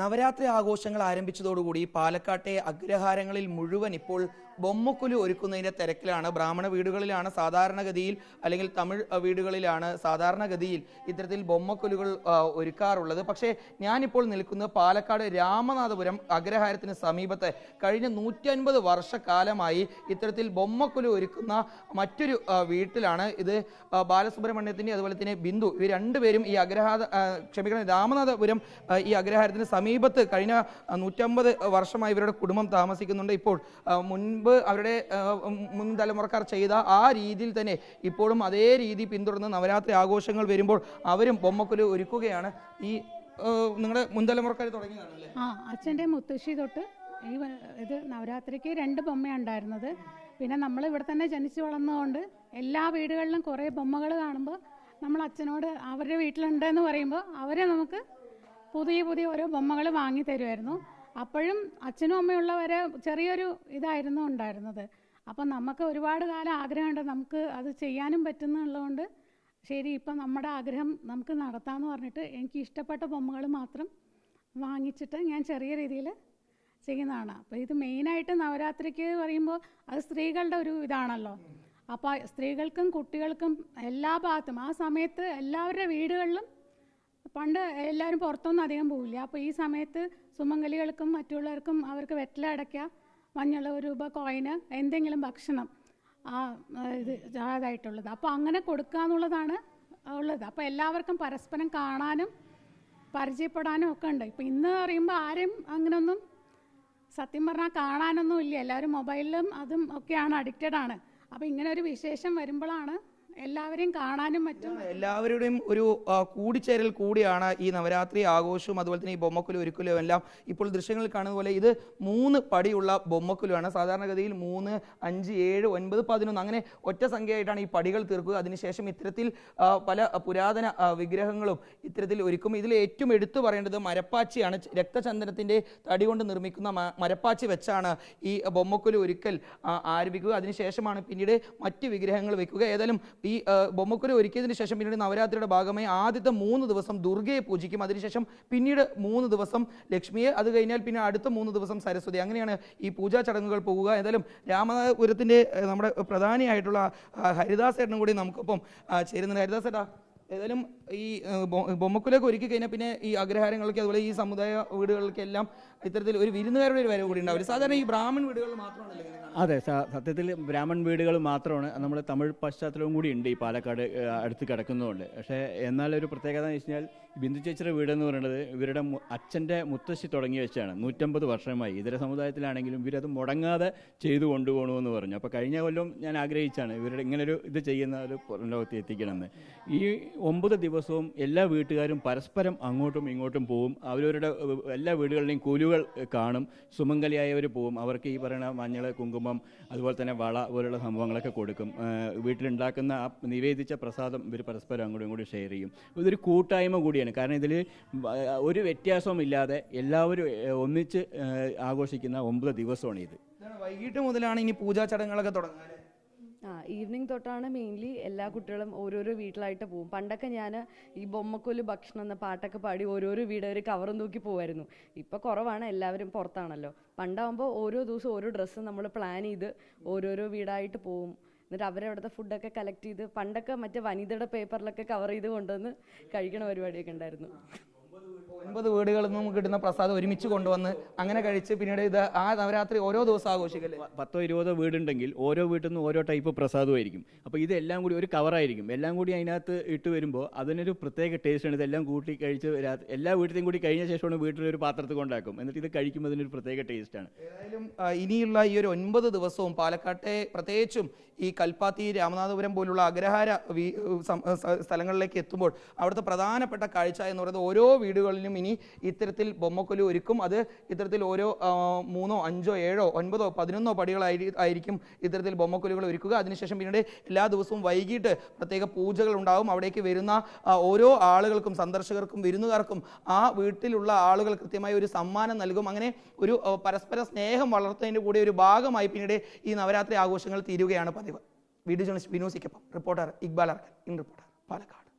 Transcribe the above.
നവരാത്രി ആഘോഷങ്ങൾ ആരംഭിച്ചതോടുകൂടി പാലക്കാട്ടെ അഗ്രഹാരങ്ങളിൽ മുഴുവൻ ഇപ്പോൾ ബൊമ്മക്കുലു ഒരുക്കുന്നതിന്റെ തിരക്കിലാണ്. ബ്രാഹ്മണ വീടുകളിലാണ് സാധാരണഗതിയിൽ അല്ലെങ്കിൽ തമിഴ് വീടുകളിലാണ് സാധാരണഗതിയിൽ ഇത്തരത്തിൽ ബൊമ്മക്കുലുകൾ ഒരുക്കാറുള്ളത്. പക്ഷേ ഞാനിപ്പോൾ നിൽക്കുന്നത് പാലക്കാട് രാമനാഥപുരം അഗ്രഹാരത്തിന് സമീപത്തെ കഴിഞ്ഞ നൂറ്റി അൻപത് വർഷക്കാലമായി ഇത്തരത്തിൽ ബൊമ്മക്കുലു ഒരുക്കുന്ന മറ്റൊരു വീട്ടിലാണ്. ഇത് ബാലസുബ്രഹ്മണ്യത്തിന്റെ അതുപോലെ തന്നെ ബിന്ദു ഇവർ രണ്ടുപേരും ഈ അഗ്രഹാര ക്ഷമിക്കണം രാമനാഥപുരം ഈ അഗ്രഹാരത്തിന് സമീപത്ത് കഴിഞ്ഞ നൂറ്റമ്പത് വർഷമായി ഇവരുടെ കുടുംബം താമസിക്കുന്നുണ്ട്. ഇപ്പോൾ ആ, അവരുടെ മുൻ തലമുറക്കാർ ചെയ്ത ആ രീതിയിൽ തന്നെ ഇപ്പോഴും അതേ രീതി പിന്തുടർന്ന് നവരാത്രി ആഘോഷങ്ങൾ വരുമ്പോൾ അവരും ബൊമ്മക്കുലു ഒരുക്കുകയാണ്. ഈ നിങ്ങളുടെ മുൻ തലമുറക്കാർ തുടങ്ങിയതാണ് ആ അച്ഛന്റെ മുത്തശ്ശി തൊട്ട് ഈ ഇത് നവരാത്രിക്ക് രണ്ട് ബൊമ്മയാണ് ഉണ്ടായിരുന്നത്. പിന്നെ നമ്മൾ ഇവിടെ തന്നെ ജനിച്ചു വളർന്നതുകൊണ്ട് എല്ലാ വീടുകളിലും കുറേ ബൊമ്മകൾ കാണുമ്പോൾ നമ്മൾ അച്ഛനോട് അവരുടെ വീട്ടിലുണ്ടെന്ന് പറയുമ്പോൾ അവരെ നമുക്ക് പുതിയ പുതിയ ഓരോ ബൊമ്മകൾ വാങ്ങി തരുമായിരുന്നു. അപ്പോഴും അച്ഛനും അമ്മയുള്ളവരെ ചെറിയൊരു ഇതായിരുന്നു ഉണ്ടായിരുന്നത്. അപ്പം നമുക്ക് ഒരുപാട് കാലം ആഗ്രഹമുണ്ട് നമുക്ക് അത് ചെയ്യാനും പറ്റുന്നുള്ളതുകൊണ്ട് ശരി ഇപ്പം നമ്മുടെ ആഗ്രഹം നമുക്ക് നടത്താമെന്ന് പറഞ്ഞിട്ട് എനിക്ക് ഇഷ്ടപ്പെട്ട ബൊമ്മകൾ മാത്രം വാങ്ങിച്ചിട്ട് ഞാൻ ചെറിയ രീതിയിൽ ചെയ്യുന്നതാണ്. അപ്പോൾ ഇത് മെയിനായിട്ട് നവരാത്രിക്ക് പറയുമ്പോൾ അത് സ്ത്രീകളുടെ ഒരു ഇതാണല്ലോ. അപ്പോൾ സ്ത്രീകൾക്കും കുട്ടികൾക്കും എല്ലാ ഭാഗത്തും ആ സമയത്ത് എല്ലാവരുടെ വീടുകളിലും പണ്ട് എല്ലാവരും പുറത്തൊന്നും അധികം പോവില്ല. അപ്പോൾ ഈ സമയത്ത് സുമംഗലികൾക്കും മറ്റുള്ളവർക്കും അവർക്ക് വെറ്റില അടയ്ക്കുക ഒരു രൂപ കോയിന് എന്തെങ്കിലും ഭക്ഷണം ആ ഇത് അതായിട്ടുള്ളത്. അപ്പോൾ അങ്ങനെ കൊടുക്കുക എന്നുള്ളതാണ് ഉള്ളത്. അപ്പോൾ എല്ലാവർക്കും പരസ്പരം കാണാനും പരിചയപ്പെടാനും ഒക്കെ ഉണ്ട്. ഇപ്പം ഇന്ന് പറയുമ്പോൾ ആരും അങ്ങനെയൊന്നും സത്യം പറഞ്ഞാൽ കാണാനൊന്നും ഇല്ല. എല്ലാവരും മൊബൈലിലും അതും ഒക്കെയാണ് അഡിക്റ്റഡ് ആണ്. അപ്പോൾ ഇങ്ങനെ ഒരു വിശേഷം വരുമ്പോഴാണ് എല്ലാവരെയും കാണാനും മറ്റും എല്ലാവരുടെയും ഒരു കൂടിച്ചേരൽ കൂടിയാണ് ഈ നവരാത്രി ആഘോഷവും അതുപോലെ തന്നെ ഈ ബൊമ്മക്കുലും ഒരുക്കലും എല്ലാം ഇപ്പോൾ ദൃശ്യങ്ങളിൽ കാണുന്ന പോലെ ഇത് മൂന്ന് പടിയുള്ള ബൊമ്മക്കുലുമാണ് സാധാരണഗതിയിൽ മൂന്ന് അഞ്ച് ഏഴ് ഒൻപത് പതിനൊന്ന് അങ്ങനെ ഒറ്റ സംഖ്യയായിട്ടാണ് ഈ പടികൾ തീർക്കുക. അതിനുശേഷം ഇത്തരത്തിൽ പല പുരാതന വിഗ്രഹങ്ങളും ഇത്തരത്തിൽ ഒരുക്കും. ഇതിൽ ഏറ്റവും എടുത്തു പറയേണ്ടത് മരപ്പാച്ചിയാണ്. രക്തചന്ദനത്തിന്റെ തടി കൊണ്ട് നിർമ്മിക്കുന്ന മരപ്പാച്ചി വെച്ചാണ് ഈ ബൊമ്മക്കുലു ഒരുക്കൽ ആരംഭിക്കുക. അതിനുശേഷമാണ് പിന്നീട് മറ്റ് വിഗ്രഹങ്ങൾ വെക്കുക. ഏതായാലും ആ, ബൊമ്മക്കുരു ഒരുക്കിയതിന് ശേഷം പിന്നീട് നവരാത്രിയുടെ ഭാഗമായി ആദ്യത്തെ മൂന്ന് ദിവസം ദുർഗയെ പൂജിക്കും. അതിനുശേഷം പിന്നീട് മൂന്ന് ദിവസം ലക്ഷ്മിയെ അത് കഴിഞ്ഞാൽ പിന്നെ അടുത്ത മൂന്ന് ദിവസം സരസ്വതി. അങ്ങനെയാണ് ഈ പൂജാ ചടങ്ങുകൾ പോകുക ഏതായാലും രാമപുരത്തിന്റെ നമ്മുടെ പ്രധാനിയായിട്ടുള്ള ഹരിദാസേട്ടനും കൂടി നമുക്കൊപ്പം ചേരുന്നുണ്ട്. ഹരിദാസ് ഏട്ടാ ഏതായാലും ഈ ബൊമ്മക്കുലൊക്കെ ഒരുക്കി കഴിഞ്ഞാൽ പിന്നെ ഈ അഗ്രഹാരങ്ങൾക്ക് അതുപോലെ ഈ സമുദായ വീടുകൾക്കെല്ലാം ഇത്തരത്തിൽ ഒരു വിരുന്നുകാരുടെ ഒരു വരവ് കൂടി ഉണ്ടാവില്ല സാധാരണ ഈ ബ്രാഹ്മൺ വീടുകൾ മാത്രമാണല്ലോ അതെ സത്യത്തിൽ ബ്രാഹ്മൺ വീടുകൾ മാത്രമാണ്. നമ്മൾ തമിഴ് പശ്ചാത്തലവും കൂടി ഉണ്ട് ഈ പാലക്കാട് അടുത്ത് കിടക്കുന്നതുകൊണ്ട്. പക്ഷേ എന്നാൽ ഒരു പ്രത്യേകത എന്ന് വെച്ച് കഴിഞ്ഞാൽ ബിന്ദു ചേച്ചിയുടെ വീടെന്ന് പറയുന്നത് ഇവരുടെ അച്ഛന്റെ മുത്തശ്ശി തുടങ്ങി വെച്ചാണ്. നൂറ്റമ്പത് വർഷമായി. ഇതര സമുദായത്തിലാണെങ്കിലും ഇവരത് മുടങ്ങാതെ ചെയ്തു കൊണ്ടുപോകണമെന്ന് പറഞ്ഞു. അപ്പോൾ കഴിഞ്ഞ കൊല്ലം ഞാൻ ആഗ്രഹിച്ചാണ് ഇവരുടെ ഇങ്ങനൊരു ഇത് ചെയ്യുന്ന ഒരു പുറം ലോകത്ത് എത്തിക്കണമെന്ന്. ഈ ഒമ്പത് ദിവസവും എല്ലാ വീട്ടുകാരും പരസ്പരം അങ്ങോട്ടും ഇങ്ങോട്ടും പോവും. അവരവരുടെ എല്ലാ വീടുകളിലെയും കൂലുകൾ കാണും. സുമംഗലിയായവർ പോവും. അവർക്ക് ഈ പറയുന്ന മഞ്ഞൾ കുങ്കുമം അതുപോലെ തന്നെ വള പോലുള്ള സംഭവങ്ങളൊക്കെ കൊടുക്കും. വീട്ടിലുണ്ടാക്കുന്ന ആ നിവേദിച്ച പ്രസാദം ഇവർ പരസ്പരം അങ്ങോട്ടും ഇങ്ങോട്ടും ഷെയർ ചെയ്യും. ഇതൊരു കൂട്ടായ്മ കൂടിയാണ്. കാരണം ഇതിൽ ഒരു വ്യത്യാസവും ഇല്ലാതെ എല്ലാവരും ഒന്നിച്ച് ആഘോഷിക്കുന്ന ഒമ്പത് ദിവസമാണ് ഇത് ഇതാണ് വൈകിട്ട് മുതലാണ് ഇനി പൂജാ ചടങ്ങുകളൊക്കെ തുടങ്ങുന്നത് ആ ഈവനിങ് തൊട്ടാണ് മെയിൻലി എല്ലാ കുട്ടികളും ഓരോരോ വീട്ടിലായിട്ട് പോകും. പണ്ടൊക്കെ ഞാൻ ഈ ബൊമ്മക്കൊൽ ഭക്ഷണം എന്ന പാട്ടൊക്കെ പാടി ഓരോരോ വീട് ഒരു കവറും തൂക്കി പോകുമായിരുന്നു ഇപ്പോൾ കുറവാണ് എല്ലാവരും പുറത്താണല്ലോ. പണ്ടാകുമ്പോൾ ഓരോ ദിവസവും ഓരോ ഡ്രസ്സ് നമ്മൾ പ്ലാൻ ചെയ്ത് ഓരോരോ വീടായിട്ട് പോകും. എന്നിട്ട് അവരവിടുത്തെ ഫുഡൊക്കെ കളക്ട് ചെയ്ത് പണ്ടൊക്കെ മറ്റേ വനിതയുടെ പേപ്പറിലൊക്കെ കവർ ചെയ്ത് കൊണ്ടുവന്ന് കഴിക്കണ പരിപാടിയൊക്കെ ഉണ്ടായിരുന്നു. ഒൻപത് വീടുകളിൽ നിന്നും കിട്ടുന്ന പ്രസാദം ഒരുമിച്ച് കൊണ്ടുവന്ന് അങ്ങനെ കഴിച്ച് പിന്നീട് ഇത് ആ നവരാത്രി ഓരോ ദിവസം ആഘോഷിക്കല്ലേ? പത്തോ ഇരുപതോ വീടുണ്ടെങ്കിൽ ഓരോ വീട്ടിൽ നിന്നും ഓരോ ടൈപ്പ് പ്രസാദവും ആയിരിക്കും അപ്പോൾ ഇതെല്ലാം കൂടി ഒരു കവറായിരിക്കും. എല്ലാം കൂടി അതിനകത്ത് ഇട്ട് വരുമ്പോൾ അതിനൊരു പ്രത്യേക ടേസ്റ്റാണ് ഇതെല്ലാം കൂട്ടി കഴിച്ച് എല്ലാ വീട്ടിലും കൂടി കഴിഞ്ഞ ശേഷമാണ് വീട്ടിലൊരു പാത്രത്തിൽ കൊണ്ടാക്കും. എന്നിട്ട് ഇത് കഴിക്കുമ്പോൾ അതിനൊരു പ്രത്യേക ടേസ്റ്റാണ് ഏതായാലും ഇനിയുള്ള ഈ ഒരു ഒൻപത് ദിവസവും പാലക്കാട്ടെ പ്രത്യേകിച്ചും ഈ കൽപ്പാത്തി രാമനാഥപുരം പോലുള്ള അഗ്രഹാര സ്ഥലങ്ങളിലേക്ക് എത്തുമ്പോൾ അവിടുത്തെ പ്രധാനപ്പെട്ട കാഴ്ച എന്ന് പറയുന്നത് ഓരോ വീടുകളിലും ഇനി ഇത്തരത്തിൽ ബൊമ്മക്കൊലു ഒരുക്കും. അത് ഇത്തരത്തിൽ ഓരോ മൂന്നോ അഞ്ചോ ഏഴോ ഒൻപതോ പതിനൊന്നോ പടികളായി ആയിരിക്കും ഇത്തരത്തിൽ ബൊമ്മക്കൊലുകൾ ഒരുക്കുക. അതിനുശേഷം പിന്നീട് എല്ലാ ദിവസവും വൈകിട്ട് പ്രത്യേക പൂജകൾ ഉണ്ടാവും. അവിടേക്ക് വരുന്ന ഓരോ ആളുകൾക്കും സന്ദർശകർക്കും വിരുന്നുകാർക്കും ആ വീട്ടിലുള്ള ആളുകൾ കൃത്യമായി ഒരു സമ്മാനം നൽകും. അങ്ങനെ ഒരു പരസ്പര സ്നേഹം വളർത്തുന്നതിന്റെ കൂടെ ഒരു ഭാഗമായി പിന്നീട് ഈ നവരാത്രി ആഘോഷങ്ങൾ തീരുകയാണ് പതിവ്. Video journalist വിനോസിക്കൊപ്പം reporter Iqbal Arkan in reporter Palakkad.